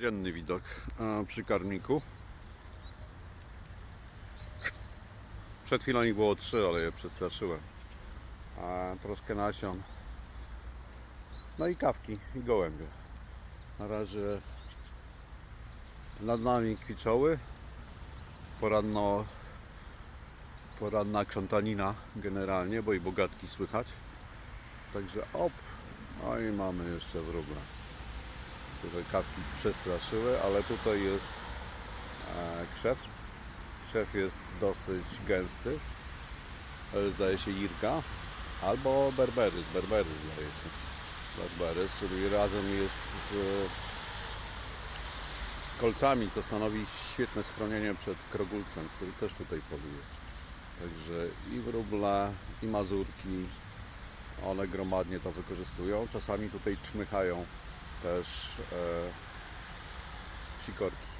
Dzienny widok e, przy karmniku. Przed chwilą ich było trzy, ale je przestraszyłem. A troszkę nasion. No i kawki i gołębie. Na razie nad nami kwiczoły. Poranno, poranna krzątanina generalnie, bo i bogatki słychać. Także op, no i mamy jeszcze wróble. Tutaj kawki przestraszyły, ale tutaj jest e, krzew. Krzew jest dosyć gęsty. Jest, zdaje się Irka albo Berberys. Berberys zdaje się. Berberys, czyli razem jest z kolcami, co stanowi świetne schronienie przed krogulcem, który też tutaj poluje. Także i wróble, i mazurki, one gromadnie to wykorzystują. Czasami tutaj czmychają też e, sikorki.